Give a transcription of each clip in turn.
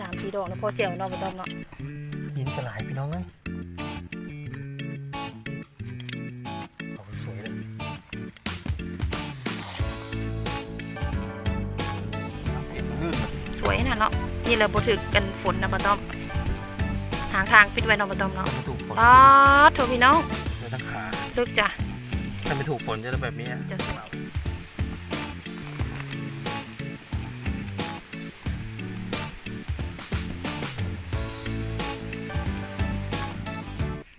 สามสี่ดอกนะพอเจียวเนาะบ่ต้องเนาะหินกระหลายพี่น้องเอ้ยเอาสวยเลยน้ำเสียงลื่นเลยสวยนะเนาะนี่เลยบ่ถึกกันฝนนะบ่ต้องหางทางปิดไว้เนาะบ่ต้องเนาะถ้าไม่ถูกฝนป๊าดโถพี่น้องเจอทั้งขาลึกจ้ะถ้าไม่ถูกฝนจะได้แบบนี้จะสวย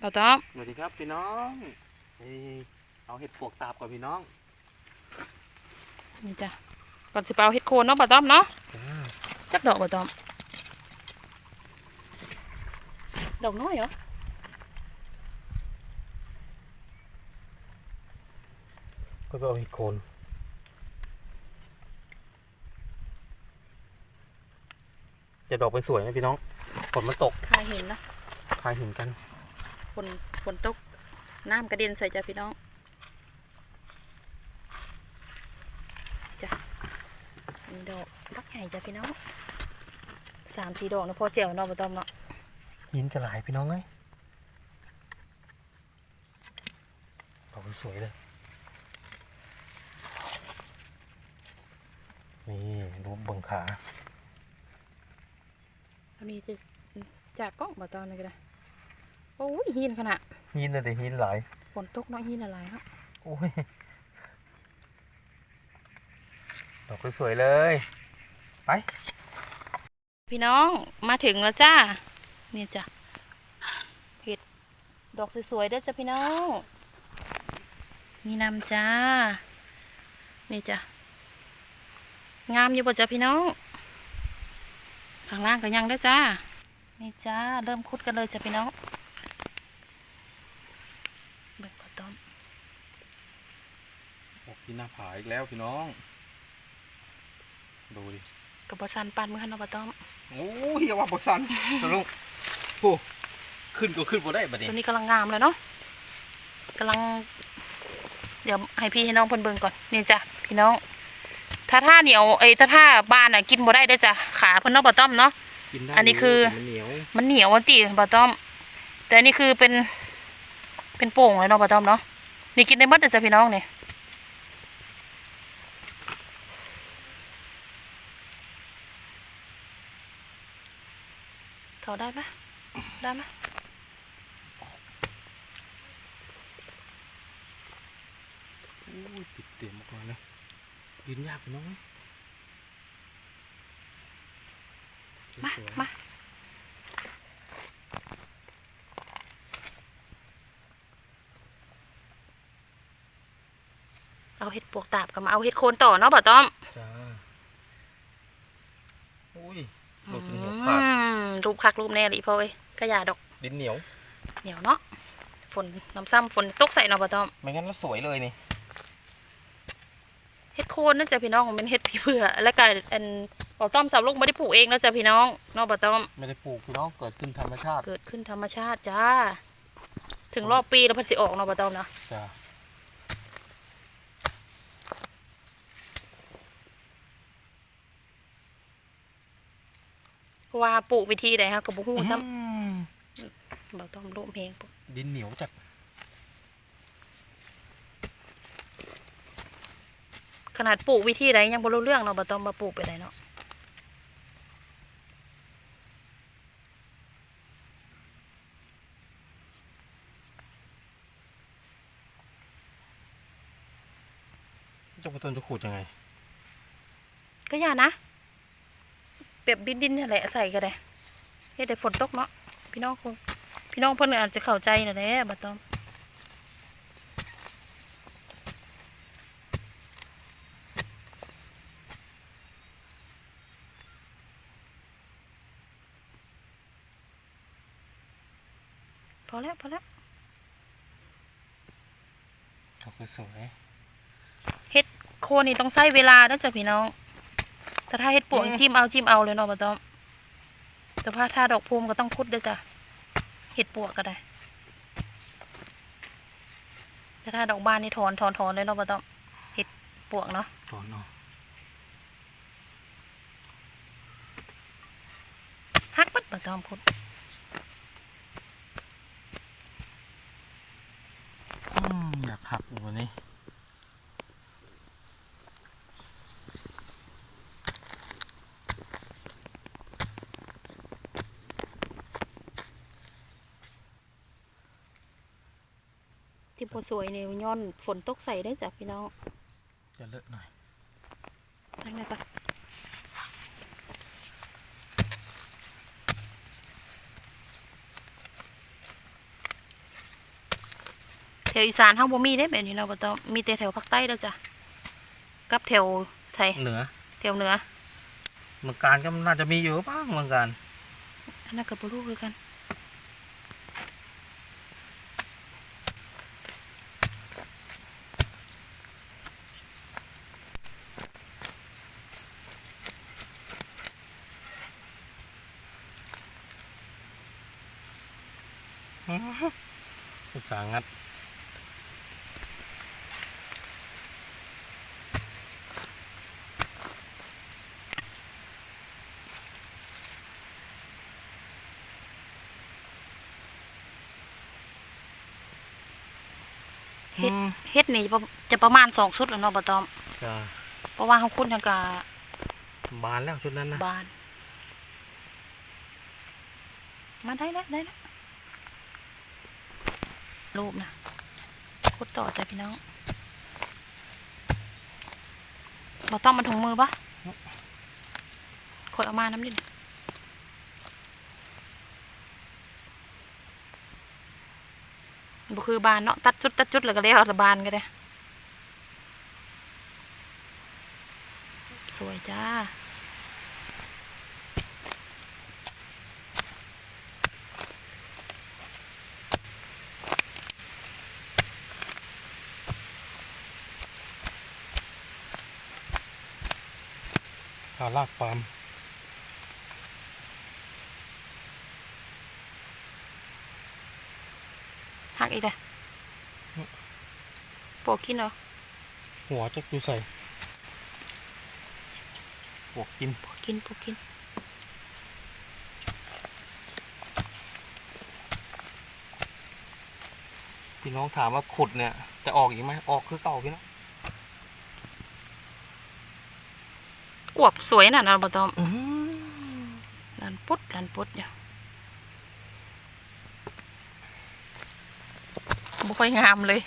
บ่ต้องสวัสดีครับพี่น้องเอ้ยเอาเห็ดปวกตาบก่อนพี่น้อง นี่จ้ะก่อนสิไปเอาเฮ็ดโคนเนาะบ่ต้องเนาะจ้าจักดอกบ่ต้องดอกน้อยเหรอก็ไปเอาเห็ดโคนจะดอกไปสวยไหมพี่น้องฝนมันตกคายเห็นเนาะพายหินกัน ฝนฝนตก น้ำกระเด็นใส่จ้ะพี่น้องจ้ะมีดอกรักใหญ่จ้ะพี่น้องสามสี่ดอกนะพอเจียวเนาะบ่ต้องเนาะหินกระหลายพี่น้องเอ้ยดอกสวยเลย นี่ดูเบังขาอันนี้จะจากกล้องบ่ต้องนี่ก็ได้โอ้ยหินขนาดหินเลยแต่หินหลายฝนตกเนาะหินอะไรเนาะโอ้ยดอกสวยๆเลย ไป พี่น้องมาถึงแล้วจ้าเนี่ยจ้ะเห็ดดอกสวยๆเด้อจ้ะพี่น้องมีนำจ้านี่จ้ะงามอยู่บ่จ้ะพี่น้องข้างล่างก็ยังได้อจ้านี่จ้าเริ่มคุดกันเลยจ้ะพี่น้อง เบิ่งก่อนต้อม ออก ที่หน้าผาอีกแล้วพี่น้อง ดูดิกับบซันปันมือหันเอาปะต้อมโอ้ยอย่าว่าบสันสรุปโอ้ขึ้นก็ขึ้นบ่ได้บัดนี้ตัวนี้กำลังงามเลยเนาะกำลัง เดี๋ยวให้พี่ให้น้องเพิ่นเบิ่งก่อนนี่จ้ะพี่น้อง ถ้าท่าเหนียวเอ้ยถ้าท่าบานอะกินบ่ได้เด้อจ้ะขาเพิ่นเนาะปะต้อมเนาะกินได้อันนี้คือแต่มันเหนียวมันเหนียวอันติปะต้อม แต่อันนี้คือเป็นเป็นโป่งเลยเนาะปะต้อมเนาะนี่กินได้หมดเด้อจ้ะพี่น้องนี่ ถอดได้ปะได้ไหมโอ้ยติดเต็มออกมาเลยดินยากพี่น้องมาสวยๆมาเอาเห็ดปวกตาบกับมาเอาเห็ดโคนต่อเนาะบ่ต้อม จ้าอุ้ย อื โดนจนหัวขาด มรูป คักรูปแน่เลยอีพ่อเอ้ยกระยาดอกดินเหนียว เหนียวเนาะฝนน้ำซ้ำฝนตกใส่เนาะบ่ต้อมไม่งั้นแล้วสวยเลยนี่เห็ดโคนนั่นจ้ะพี่น้องมันเป็นเห็ดผีเผือแล้วก็อันบ่ต้อมสาวลูกไม่ได้ปลูกเองแล้วจ้ะพี่น้องเนาะบ่ต้อมไม่ได้ปลูกพี่น้องเกิดขึ้นธรรมชาติ เกิดขึ้นธรรมชาติจ้า ถึงรอบปีแล้วเพันสิออกเนาะบ่ต้อมเนาะจ้า เพราะ ว่าปลูกวิธีใดฮะก็บ่ฮู้ซ้อืมำบ่ต้อมโลมเพลงดินเหนียวจัดขนาดปลูกวิธีใดยังบ่รู้เรื่องเนาะบ่ต้องมาปลูกไปไดเนาะเจ้ากระต้นจะขูดยังไง ก็อย่านะ แบบดินดินๆนี่นแหละใส่ก็ได้เฮ็ดได้ฝนตกเนาะพี่น้องคงพี่น้องเพิ่นอาจจะเข้าใจนั่นแหละบ่ต้องพอแล้วพอแล้วดอกสวยเฮ็ดโคนนี่ต้องใช้เวลาเด้อจ้ะพี่น้อง แต่ถ้าเฮ็ดปวกนี่จิ้มเอาจิ้มเอาเลยเนาะบ่ต้องแต่ว่าถ้าดอกพูมก็ต้องคุดเด้อจ้ะเฮ็ดปวกก็ได้ แต่ถ้าดอกบานนี่ถอนถอนถอนเลยเนาะบ่ต้องเฮ็ดปวกเนาะๆตอนเนาะตอมพุดอืมอยากหักวันนี้ สวยเนี่ยย้อนฝนตกใส่ได้อจ้ะพี่น้องจะเลอะหน่อยนั่งได้ปะแถวอีสานเฮาบ่มีได้แบบนี้เนาะบ่ต้องมีแต่แถวภาคใต้เด้อจ้ะกับแถวไทยเหนือแถวเหนือเมืองการก็น่าจะมีอยู่บ้างเมืองการอันนั้นก็บ่รู้คือกัน อุตสาหงัด เฮ็ดเฮ็ดนี่จะประจะประมาณ2ชุดแล้วเนาะบ่ต้องจะเพราะว่าเฮาคุ้นทางกะบานแล้วชุดนั้นนะบาน มาได้แล้วได้แล้ว รูปนะคุดต่อจ้ะพี่น้องบ่ต้องมาถุงมือปะคอยเอามาน้ำนิดบ่คือบานเนาะตัดจุดตัดจุดแล้วก็แล้วต่บานก็ได้ สวยจ้าาลากปาล์มหักอีกเลยโปกกินเหรอหัวจะดูใส่บวกกินโปกกินโปกกินพี่น้องถามว่าขุดเนี่ย จะออกอีกไหมออกคือเก่าพี่น้อง วบสวยน่ะนะบตอมลันปุดลันปุดอยู่บ่ค่อยงามเลย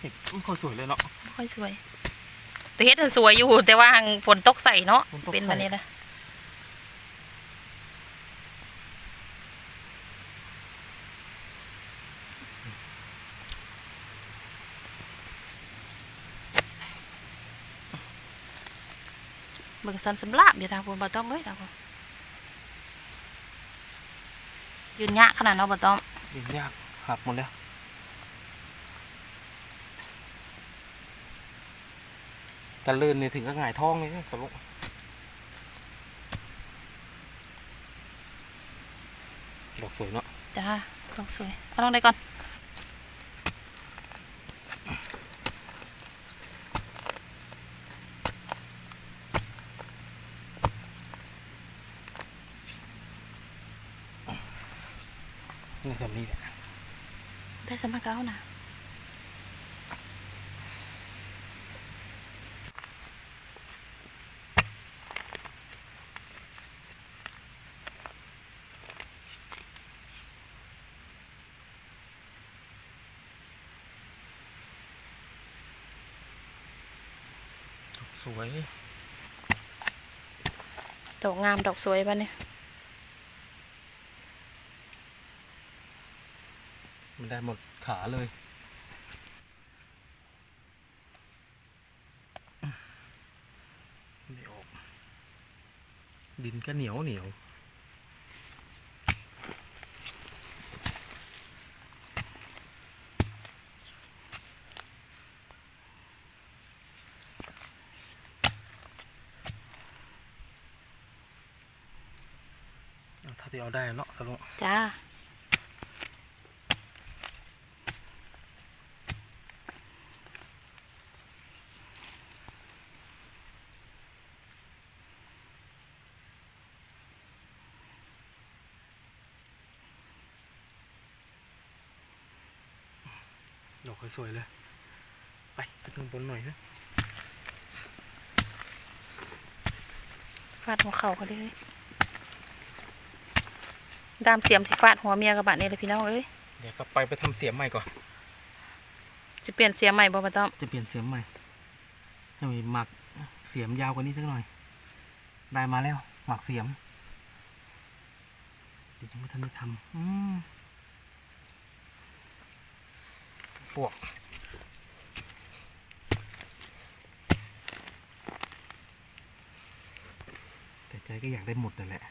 เห็ดไม่ค่อยสวยเลยเนาะบ่ค่อยสวย แต่เฮ็ดน่ะสวยอยู่แต่ว่าหังฝนตกใส่เนาะฝนตกใส่เป็นแบบนี้แหละ เบิ่งสันสำลาบอยู่ทางพุ่นบ่ต้องเอ้ยทางพุ่นยืนยะขนาดเนาะบ่ต้องยิงยากหักหมดแล้วตะเลินเนี่ยถึงก็หงายท้องเลยเนี่ยสรุปดอกสวยเนาะจ้าลองสวยเอาลองได้ก่อน นี่แบบนี้แหละได้สมัครเก้านะดอกสวย ดอกงามดอกสวยป่ะเนี่ย มันได้หมดขาเลย ไม่ออก ดินก็เหนียวเหนียวถ้าที่เอาได้เนาะสรุปจ้า ดอกสวยๆเลย ไปไปข้างบนหน่อยนะฟาดหัวเข่าเขาได้เลยดามเสียมสิฟาดหัวเมียกับบะนี่เลยพี่น้องเอ้ยเดี๋ยวก็ไปไปทำเสียมใหม่ก่อน จะเปลี่ยนเสียมใหม่บ่ปะต้อมจะเปลี่ยนเสียมใหม่ให้มีหมักเสียมยาวกว่านี้สักหน่อย ได้มาแล้ว หมักเสียมเดี๋ยวยังไม่ทันได้ทำอืม ปวกแต่ใจก็อยากได้หมดนั่นแหละ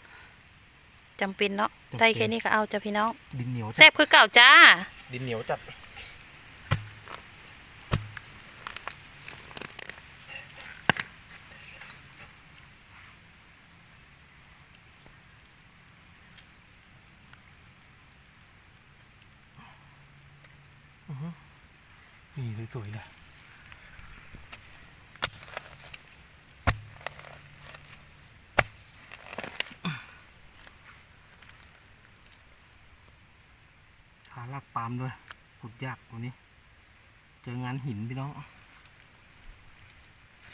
จำเป็นเนาะจำเป็นได้แค่นี้ก็เอาจ้ะพี่น้องดินเหนียวจัดแซ่บคือเก่าจ้า ดินเหนียวจัด นี่สวยๆเลยหาลากปาล์มด้วยขุดยากวันนี้ เจองานหินพี่น้อง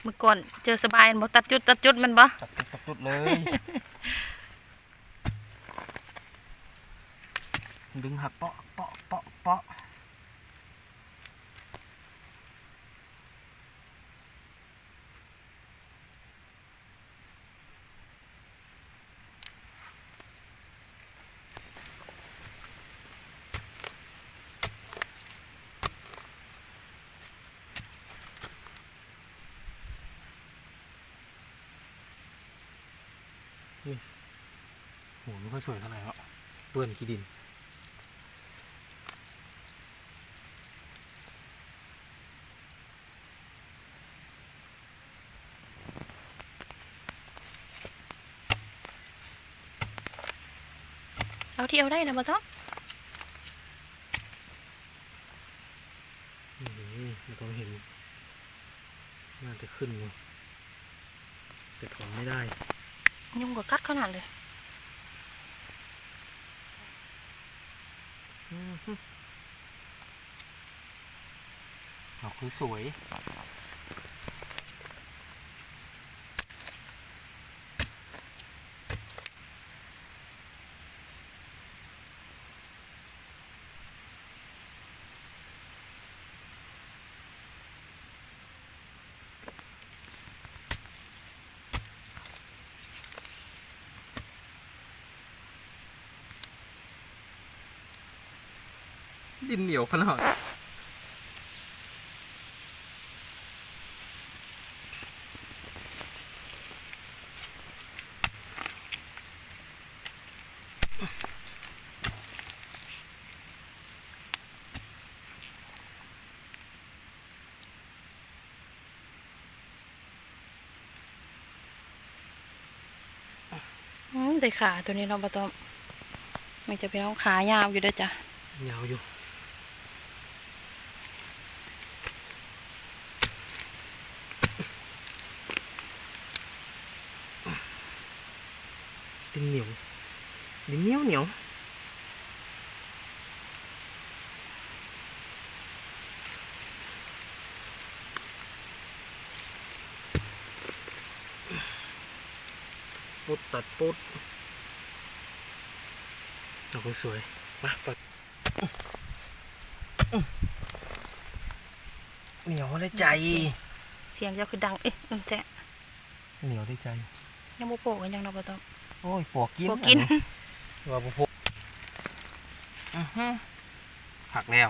เมื่อก่อนเจอสบายบ่ตัดจุดตัดจุดมันบ่ตัดจุดตัดจุดเลย ดึงหักเปาะเปาะเปาะเปาะนี่ โหไม่ค่อยสวยเท่าไหร่หรอกเปื้อนขี้ดิน เอาที่เอาได้นะบ่ต้อมอืมมันต้องเห็น น่าจะขึ้นอยู่แต่ถอนไม่ได้ ยุ่งกับกัดขนาดเลย อือฮึ ดอกคือสวย ดินเหนียวขนาดอืมได้ขาตัวนี้เนาะบ่ต้อมไม่จะพี่น้องขา ยาวอยู่เด้อจ้ะ ยาวอยู่ ดินเหนียวดินเหนียวเหนียวปุ๊ดตัดปุ๊ดดอกสวย มาปัดเหนียวได้ใจ เสียงเจ้าคือดัง เอ๊ะแต่เหนียวได้ใจ ยังบ่โปกันยังเนาะบ่ต้อ อ้ยปวกกินบ่กินอัว่าปวกอือฮึหักแล้ว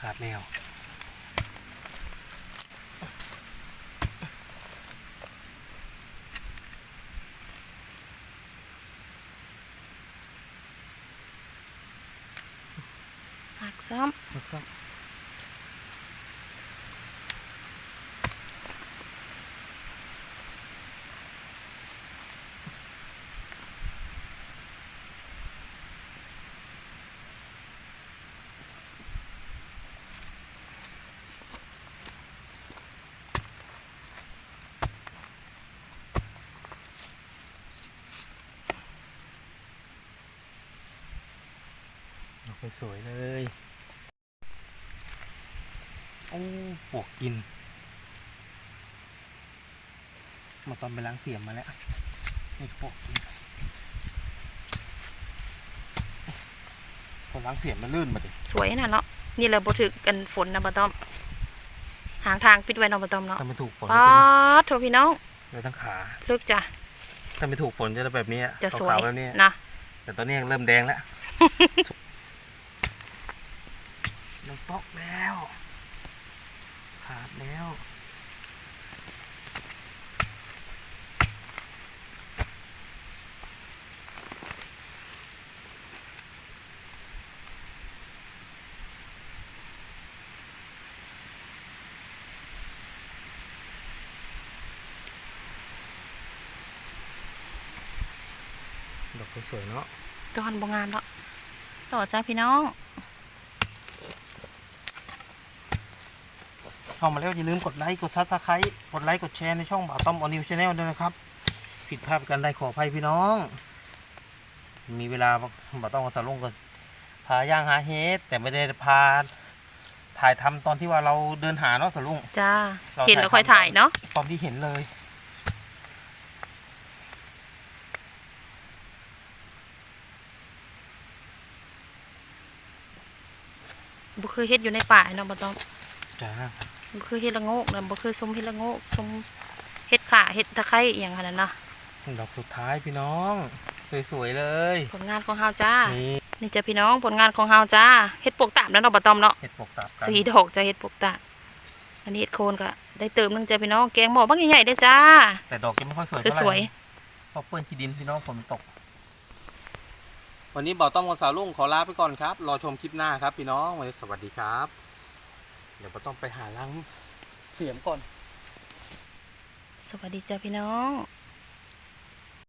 ขาดแล้ว หักซ้ำหักซ้ สวยๆเลยโอ้ปวกกิน มาตอนไปล้างเสียมมาแล้วนี่ปวกกินพอล้างเสียมมันลื่นมาดิสวยนะเนาะนี่แหละบ่ถึกกันฝนนะบ่ต้อมหางทางปิดไว้เนาะบ่ต้อมเนาะถ้าไม่ถูกฝนป๊าจะดโถพี่น้องเลยทั้งขาลึกจ้ะถ้าไม่ถูกฝนจะได้แบบนี้อจะสวยขาวๆแบบนี้นะแต่ตอนนี้เริ่มแดงแล้ว มันปอกแล้ว ขาดแล้วดอกสวยๆเนาะตอนบ่งามเนาะต่อจ้าพี่น้อง เข้ามาแล้วอย่าลืมกดไลค์กดซับสไครต์กดไลค์กดแชร์ในช่องบ่าวต้อมออนิวชาแนลด้วยนะครับ ผิดพลาดกันได้ขออภัยพี่น้อง มีเวลาบ่าวต้อมกับสาวลุงก็พาย่างหาเฮดแต่ไม่ได้พาถ่ายทำตอนที่ว่าเราเดินหาเนาะสาวลุงจ้าเราเห็นแล้วถ่ายค่อยถ่ายเนาะตอนที่เห็นเลยบ่เคยเฮ็ดอยู่ในป่าเนาะบ่ต้อมจ้า บ่เคยเฮ็ดละโงกนะบ่เคยสมเฮ็ดละโงกสมเฮ็ดข่าเฮ็ดตะไคร้อหย่างขนาดนั้นนะดอกสุดท้ายพี่น้อง สวยๆเลยผลงานของเฮาจ้า นี่นี่จ้ะพี่น้องผลงานของเฮาจ้าเฮ็ดปกตามแล้วเนาะบ่ต้อมเนาะเห็ดปกตับกันสีดอกจะเฮ็ดปกตามอันนี้เฮ็ดโคนก็ได้เติมนึงจ้ะพี่น้องแกงหม้อบักใหญ่ๆได้อจ้า แต่ดอกยังไม่ค่อยสวยคือเท่าไหสวย ร่เพราะเปื้อนขี้ดินพี่น้องฝนมันตก วันนี้บ่าวต้อมกับสาวลุงขอลาไปก่อนครับ รอชมคลิปหน้าครับพี่น้องวันนี้สวัสดีครับ เดี๋ยวเราต้องไปหาล้างเสียมก่อน สวัสดีจ้าพี่น้อง